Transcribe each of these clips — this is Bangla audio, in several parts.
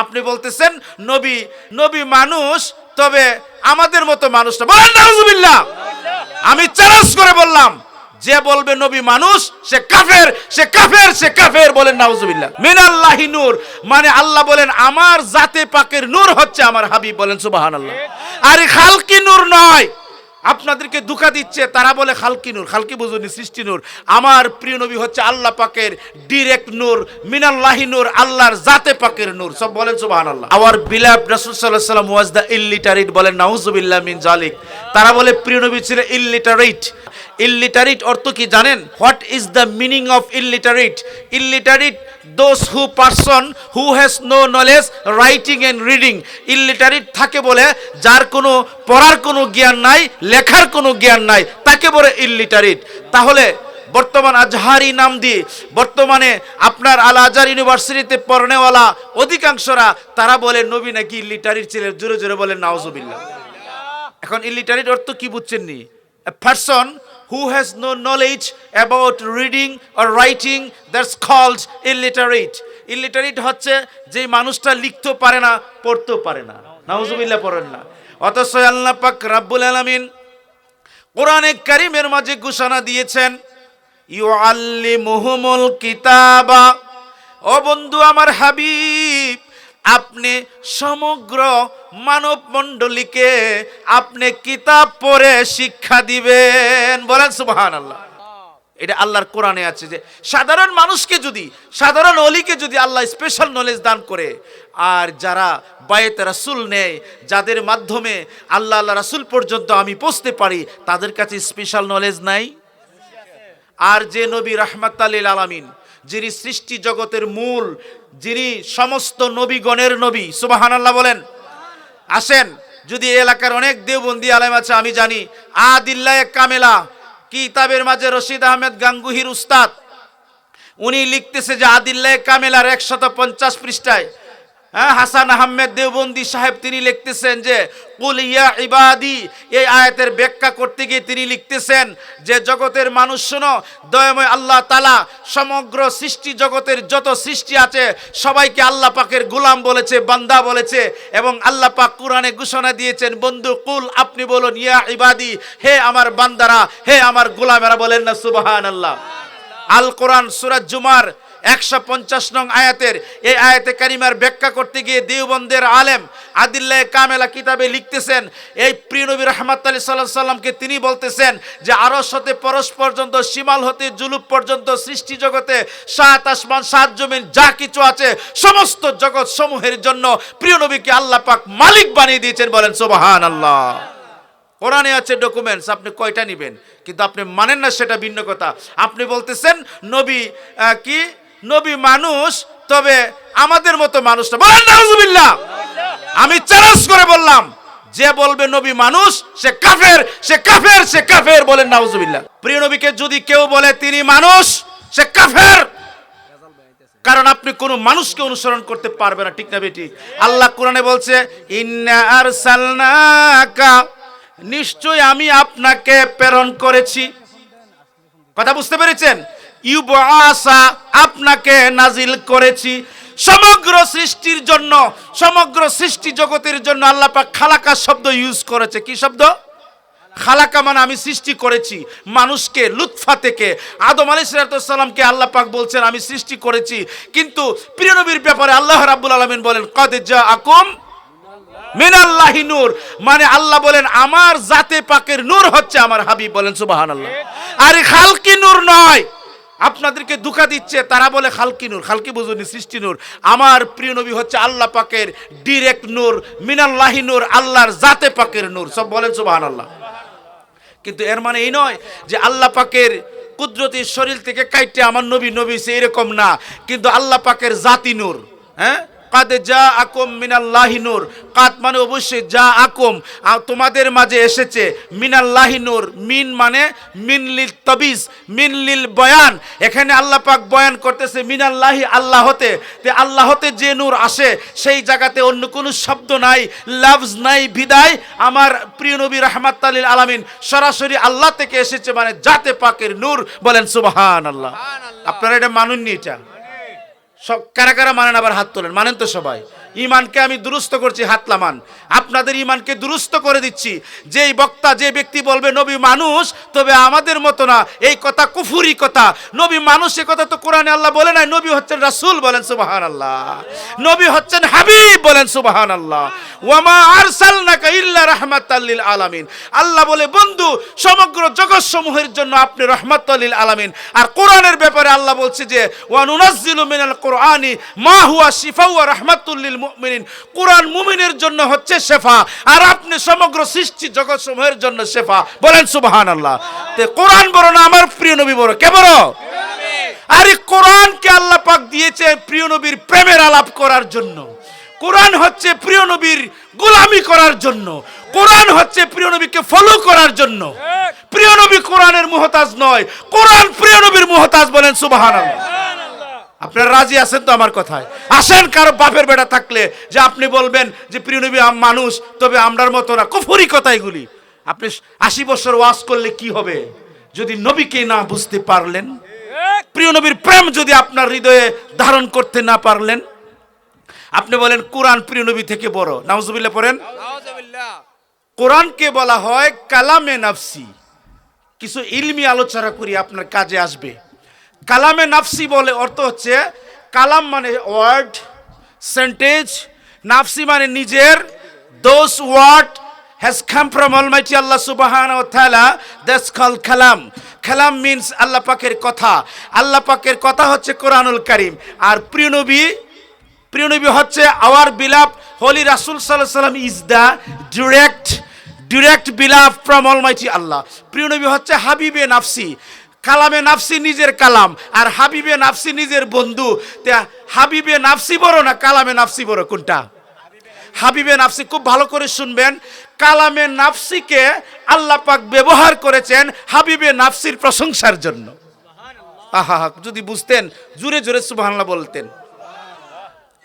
আপনি বলতেছেন, নবী নবী মানুষ, তবে আমাদের মতো মানুষ না। বলেন নাউজুবিল্লাহ আমি চ্যালেঞ্জ করে বললাম, যে বলবে নবী মানুষ, সে কাফের সে কাফের সে কাফের বলেন নাউজুবিল্লাহ মিনাল্লাহি নূর মানে আল্লাহ বলেন, আমার জাতে পাকের নূর হচ্ছে আমার হাবিব, বলেন সুবহানাল্লাহ। আর খালকি নূর নয় আপনাদেরকে দুঃখা দিচ্ছে, তারা বলে খালকি নূর, খালকি বুঝুনি সৃষ্টি নূর। আমার প্রিয় নবী হচ্ছে আল্লাহ পাকের ডিরেক্ট নূর, মিনাল্লাহি নূর, আল্লাহর জাতে পাকের নূর। সব বলেন সুবহানাল্লাহ। আওয়ার বিলাব রাসূল আলাইহি সাল্লাম ওয়াজ দ্য ইল্লিটারেট বলেন, নাউজুবিল্লাহ মিন জালিক। তারা বলে, প্রিয় নবী ছিলেন ইল্লিটারেট ইল্লিটারেট অর্থ কি জানেন? What is the meaning of illiterate illiterate those who person who has no knowledge writing and reading illiterate থাকে বলে যার কোনো পড়ার কোনো জ্ঞান নাই, লেখার কোনো জ্ঞান নাই, তাকে বলে ইল্লিটারেট তাহলে বর্তমান আজহারি নাম দিয়ে বর্তমানে আপনার আল আজহার ইউনিভার্সিটিতে পড়নেওয়ালা অধিকাংশরা তারা বলে, নবী নাকি ইল্লিটারেট ছিলেন? জোরে জোরে বলেন নাওজুবিল্লাহ এখন ইলিটারেট অর্থ কি বুঝছেন নি person who has no knowledge about reading or writing that's called illiterate illiterate হচ্ছে যে মানুষটা লিখতেও পারে না, পড়তেও পারে না। নাউজুবিল্লাহ পড়েন না। অথচ আল্লাহ পাক রাব্বুল আলামিন কোরআনে কারিমের মাঝে ঘোষণা দিয়েছেন ইউ আল্লি মুহুমুল কিতাবা। ও বন্ধু আমার হাবিব আপনি সমগ্র মানব মণ্ডলীকে আপনি কিতাব পড়ে শিক্ষা দিবেন। বলেন সুবহান আল্লাহ এটা আল্লাহর কোরআনে আছে যে, সাধারণ মানুষকে যদি, সাধারণ অলিকে যদি আল্লাহ স্পেশাল নলেজ দান করে, আর যারা বায়েত রাসুল নেয় যাদের মাধ্যমে আল্লাহ আল্লাহ রাসুল পর্যন্ত আমি পৌঁছতে পারি, তাদের কাছে স্পেশাল নলেজ নাই? আর যে নবী রাহমাত আলামিন, যিনি সৃষ্টি জগতের মূল যিনি সমস্ত নবীগণের নবী সুবাহান আল্লাহ বলেন। আসেন, যদি এলাকার অনেক দেওবন্দি আলেম আছে, আমি জানি আদিল্লা কামেলা, কিতাবের মাঝে রশিদ আহমেদ গাঙ্গুহির উস্তাদ, উনি লিখতেছে যে আদিল্লাহ কামেলার একশত পঞ্চাশ পৃষ্ঠায় হাসান আহমেদ দেওবন্দি সাহেব তিনি লিখতেছেন যে, কুল ইয়া ইবাদি এই আয়াতের ব্যাখ্যা করতে গিয়ে তিনি লিখতেছেন যে, জগতের মানুষ শোনো, দয়াময় আল্লাহ তালা সমগ্র সৃষ্টি জগতের যত সৃষ্টি আছে, সবাইকে আল্লাহ পাকের গোলাম বলেছে, বান্দা বলেছে এবং আল্লাহ পাক কোরআনে ঘোষণা দিয়েছেন, বন্ধু, কুল, আপনি বলুন, ইয়া ইবাদি, হে আমার বান্দারা, হে আমার গোলামেরা বলেন না সুবহান আল্লাহ আল কোরআন সুরাজ জুমার একশো পঞ্চাশ নং আয়াতের এই আয়াতে কারিমার ব্যাখ্যা করতে গিয়ে দেওবন্দের আলেম আদিল্লাহ কামেলা কিতাবে লিখতেছেন, এই প্রিয় নবী রহমাত আলী সাল্লাহ সাল্লামকে তিনি বলতেছেন যে আরস হতে পরশ পর্যন্ত সীমাল হতে জুলুপ পর্যন্ত, সৃষ্টি জগতে সাত আসমান, সাত জমিন, যা কিছু আছে সমস্ত জগৎ সমূহের জন্য প্রিয় নবীকে আল্লাহ পাক মালিক বানিয়ে দিয়েছেন বলেন সোবাহান আল্লাহ কোরআনে আছে ডকুমেন্টস আপনি কয়টা নেবেন? কিন্তু আপনি মানেন না সেটা ভিন্ন কথা। আপনি বলতেছেন, নবী কি? নবী মানুষ, তবে আমাদের মতো মানুষ না। বলেন নাউজুবিল্লাহ। আমি চ্যালেঞ্জ করে বললাম, যে বলবে নবী মানুষ, সে কাফের সে কাফের সে কাফের বলেন নাউজুবিল্লাহ। প্রিয় নবীকে যদি কেউ বলে তিনি মানুষ, সে কাফের। কারণ আপনি কোনো মানুষকে অনুসরণ করতে পারবে না, ঠিক না বেটি? আল্লাহ কোরআনে বলছে, ইন্না আরসালনাকা। নিশ্চয় আমি আপনাকে প্রেরণ করেছি। কথা বুঝতে পেরেছেন? ইউবাসা আপনাকে নাজিল করেছি। সমগ্র সৃষ্টির জন্য, সমগ্র সৃষ্টি জগতের জন্য আল্লাহ পাক খালাকা শব্দ ইউজ করেছে। কি শব্দ? খালাকা মানে আমি সৃষ্টি করেছি। মানুষকে, লুৎফা থেকে। আদম আলী সালামকে আল্লাহ পাক বলছেন, আমি সৃষ্টি করেছি। কিন্তু প্রিয় নবীর ব্যাপারে আল্লাহ রাব্বুল আলমিন বলেন, কদে যা আকুম মিনাল্লাহি নূর। মানে আল্লাহ বলেন, আমার জাতে পাকের নূর হচ্ছে আমার হাবিব বলেন সুবাহান আল্লাহ আর খালকি নূর নয়। আপনাদেরকে দুঃখা দিচ্ছে, তারা বলে খালকি নূর, খালকি বুঝুনি সৃষ্টি নূর। আমার প্রিয় নবী হচ্ছে আল্লাহ পাকের ডিরেক্ট নূর, মিনাল্লাহি নূর, আল্লাহর জাতে পাকের নূর। সব বলেন সুবাহান আল্লাহ কিন্তু এর মানে এই নয় যে আল্লাহ পাকের কুদরতি শরীর থেকে কাইটে আমার নবী নবী সে এরকম না। কিন্তু আল্লাহ পাকের জাতি নূর হ্যাঁ? কাদে যা আকম মিনাল্লাহি নূর। কাত মানে অবশ্যই যা আকম তোমাদের মাঝে এসেছে মিনাল্লাহি নূর। মিন মানে মিনলিল তবিজ মিনলিল বয়ান। এখানে আল্লাহ পাক বয়ান করতেছে মিনাল্লাহি আল্লাহতে। তে আল্লাহতে যে নূর আসে সেই জায়গাতে অন্য কোনো শব্দ নাই লাভস নাই বিদায়। আমার প্রিয় নবী রহমাত আলীল আলামিন সরাসরি আল্লাহ থেকে এসেছে মানে জাতে পাকের নূর বলেন সুবহান আল্লাহ আপনারা এটা মানুননি এটা? সব কারা কারা মানেন আবার হাত তোলেন? মানেন তো সবাই। ইমানকে আমি দুরুস্ত করছি হাতলামান আপনাদের ইমানকে দুরুস্ত করে দিচ্ছি। যেই বক্তা, যে ব্যক্তি বলবে, নবী মানুষ তবে আমাদের মতো না। এই কথা কুফুরি কথা। নবী মানুষ, এ কথা তো কোরআনে আল্লাহ বলে নাই। নবী হচ্ছেন রাসুল বলেন সুবাহান আল্লাহ নবী হচ্ছেন হাবিব বলেন সুবাহান আল্লাহ ওয়ামা ইল্লা রাহমাতাল্লিল আলামিন। আল্লাহ বলে, বন্ধু, সমগ্র জন্য আপনি রহমাতাল লিল আলামিন। আর কোরআনের ব্যাপারে আল্লাহ বলছে যে মিনাল কোরআনি মা হুয়া শিফা ওয়া রাহমাতুল্লিল মুমিনিন। কোরআন মুমিনের জন্য হচ্ছে শেফা, আর আপনি সমগ্র সৃষ্টি জগৎ সমূহের জন্য শেফা। বলেন সুবহানাল্লাহ। তে কোরআন বড় না, আমার প্রিয় নবী বড়। কে বড়? আরে কোরআনকে আল্লাহ পাক দিয়েছে প্রিয় নবীর প্রেমের আলাপ করার জন্য। কোরআন হচ্ছে প্রিয় নবীর গোলামি করার জন্য। কোরআন হচ্ছে প্রিয় নবীকে ফলো করার জন্য। প্রিয় নবী কোরআনের মুহতাজ নয়। কোরআন প্রিয় নবীর মুহতাজ বলেন সুবহানাল্লাহ। আপনারা রাজি আছেন তো আমার কথায়? আসেন কারও বাপের বেটা থাকলে যে আপনি বলবেন যে প্রিয় নবী আম- মানুষ তবে আমরার মতো না। কুফরি কথা এগুলি। আপনি আশি বছর ওয়াজ করলে কি হবে? যদি নবীকে না বুঝতে পারলেন প্রিয় নবীর প্রেম যদি আপনার হৃদয়ে ধারণ করতে না পারলেন আপনি বলেন কোরআন প্রিয় নবী থেকে বড়। নাউজুবিল্লাহ পড়েন। কোরআনকে বলা হয় কালামে নাফসি। কিছু ইলমি আলোচনা করি আপনার কাজে আসবে। কালামে নাফসি বলে অর্থ হচ্ছে কালাম মানে ওয়ার্ড সেন্টেজ নাফসি মানে নিজের। Those word has come from almighty আল্লাহ সুবাহান ও থালা দ্যাটস কল কালাম কালাম মিনস আল্লাহ পাকের কথা আল্লাহ পাকের কথা হচ্ছে কোরআনুল কারিম আর প্রিয় নবী প্রিয় নবী, হচ্ছে আওয়ার বিলাপ হোলি রাসুল সাল্লাহ সাল্লাম ইজ দ্য ডিরেক্ট ডিরেক্ট বিলাপ ফ্রম অলমাইটি আল্লাহ প্রিয় নবী, হচ্ছে হাবিবে নাফসি, কালামে নাফসি নিজের কালাম, আর হাবিবে নাফসি নিজের বন্ধু। তে হাবিবে নাফসি বড় না কালামে নাফসি বড়, কোনটা? হাবিবে নাফসি খুব ভালো করে শুনবেন। কালামে নাফসিকে আল্লাহ পাক ব্যবহার করেছেন হাবিবে নাফসির প্রশংসার জন্য। আহা, যদি বুঝতেন জুড়ে জুড়ে সুবহানাল্লাহ বলতেন।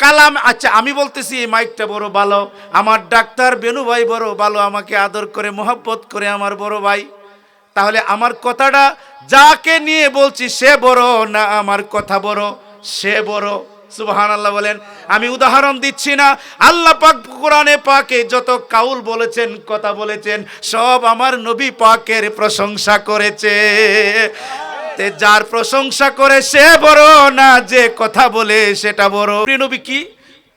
কালাম আচ্ছা আমি বলতেছি, এই মাইকটা বড় ভালো। আমার ডাক্তার বেনু ভাই বড় ভালো, আমাকে আদর করে, মোহাব্বত করে আমার বড় ভাই। তাহলে আমার কথাটা যাকে নিয়ে বলছি, সে বড় না আমার কথা বড়? সে বড়। সুবহান আল্লাহ বলেন। আমি উদাহরণ দিচ্ছি না। আল্লাহ পাক কোরআনে পাকে যত কাউল বলেছেন, কথা বলেছেন, সব আমার নবী পাকের প্রশংসা করেছে। তে যার প্রশংসা করে সে বড় না যে কথা বলে সেটা বড়। প্রিয় নবী কি?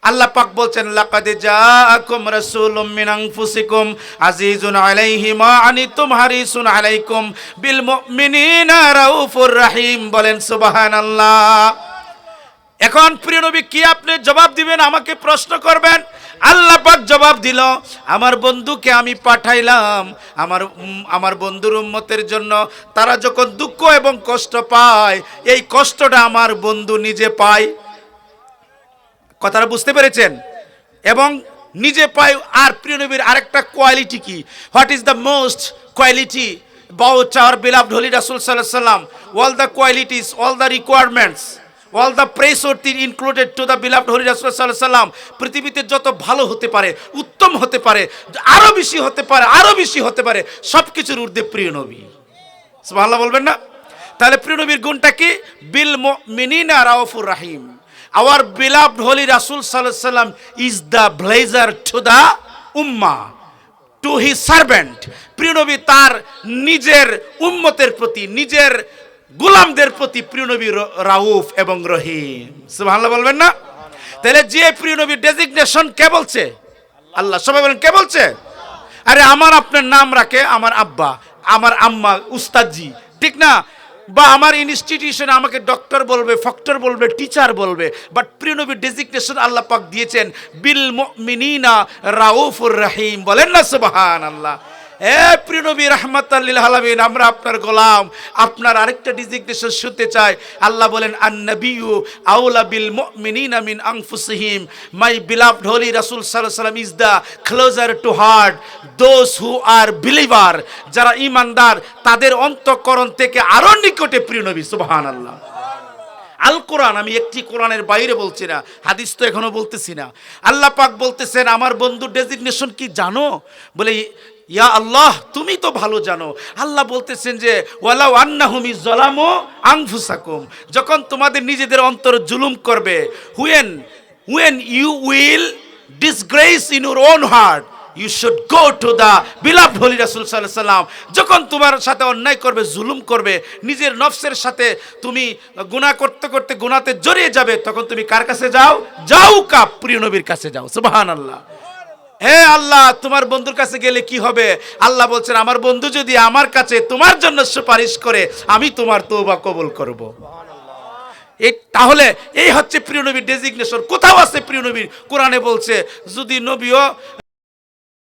আল্লাহ পাক বলছেন, লাকাদ জাআকুম রাসূলুম মিন আনফুসিকুম আজিজুন আলাইহি মা আনিতুম হারিসুন আলাইকুম বিল মুমিনিনা রাউফুর রাহিম। বলেন, সুবহানাল্লাহ। এখন প্রিয় নবী, কি আপনি জবাব দিবেন? আমাকে প্রশ্ন করবেন। আল্লাহ পাক জবাব দিল, আমার বন্ধুকে আমি পাঠাইলাম। আমার আমার বন্ধুর উম্মতের জন্য তারা যখন দুঃখ এবং কষ্ট পায়, এই কষ্টটা আমার বন্ধু নিজে পায়। কথাটা বুঝতে পেরেছেন? এবং নিজে পায়, আর প্রিয় নবীর আরেকটা কোয়ালিটি কি? What is the most quality about our beloved holy রাসূল সাল্লাল্লাহু সাল্লাম all the qualities all the requirements all the press অর্থিন ইনক্লুডেড টু দ্য হোলি রাসূল সাল্লাল্লাহু সাল্লাম পৃথিবীতে যত ভালো হতে পারে, উত্তম হতে পারে আরও বেশি হতে পারে আরও বেশি হতে পারে সব কিছুর ঊর্ধ্বে প্রিয় নবী। সুবহানাল্লাহ বলবেন না? তাহলে প্রিয় নবীর গুণটা কি? বিল মিনিনা রাউফুর রাহিম। আওয়ার beloved holy রাসুল আলাইহি সাল্লাম is the blazer to the Umma to he servant প্রিয় নবী তার নিজের উম্মতের প্রতি, নিজের গোলামদের প্রতি প্রিয় নবী র- রাউফ এবং রহিম। সুবহানাল্লাহ বলবেন না? তাহলে যে প্রিয় নবীর ডেজিগনেশন কে বলছে? আল্লাহ। সবাই বলেন, কে বলছে? আরে আমার আপনার নাম রাখে আমার আব্বা, আমার আম্মা, উস্তাদজি। ঠিক না? বা আমার ইনস্টিটিউশনে আমাকে ডক্টর বলবে, ফক্টর বলবে টিচার বলবে বাট প্রিয়নবী ডেজিগনেশন আল্লাহ পাক দিয়েছেন, বিল মিনিনা রাউফুর রাহিম। বলেন না সুবহান আল্লাহ এ প্রিয়নবী রহমতাল্লিল আলামিন, আমরা আপনার গোলাম। আপনার আরেকটা ডিজিগনেশন শুনতে চাই। আল্লাহ বলেন আন আন্নবিউ আউলা বিল মুমিনিনা মিন আনফুসিহিম। মাই বিলাভড হোলি রাসূল সাল্লাম is the closer to heart. Those who are believer, যারা ইমানদার তাদের অন্তঃকরণ থেকে আরও নিকটে প্রিয় নবী, সুবহানাল্লাহ। আল কোরআন, আমি একটি কোরআনের বাইরে বলছি না, হাদিস তো এখনও বলতেছি না। আল্লাহ পাক বলতেছেন, আমার বন্ধুর ডেজিগনেশন কি জানো? বলে ইয়া আল্লাহ, তুমি তো ভালো জানো। আল্লাহ বলতেছেন যে, ওয়ালাউ আন্নাহুমি জলামো আংফুসাকুম যখন তোমাদের নিজেদের অন্তর জুলুম করবে when when you will disgrace in your own heart, you should go to the beloved holy রাসূল আলাইহি সাল্লাম যখন তোমার সাথে অন্যায় করবে, জুলুম করবে, নিজের নফসের সাথে তুমি গুনাহ করতে করতে গুনাতে জড়িয়ে যাবে, তখন তুমি কার কাছে যাও? যাও কা প্রিয় নবীর কাছে যাও। সুবহানাল্লাহ। হে আল্লাহ, তোমার বন্ধুর কাছে গেলে কি হবে? আল্লাহ বলছেন, আমার বন্ধু যদি আমার কাছে তোমার জন্য সুপারিশ করে, আমি তোমার তৌবা কবল করব। এই তাহলে এই হচ্ছে প্রিয় নবীর ডেজিগনেশন কোথাও আছে প্রিয় নবীর? কোরআনে বলছে, যদি নবীও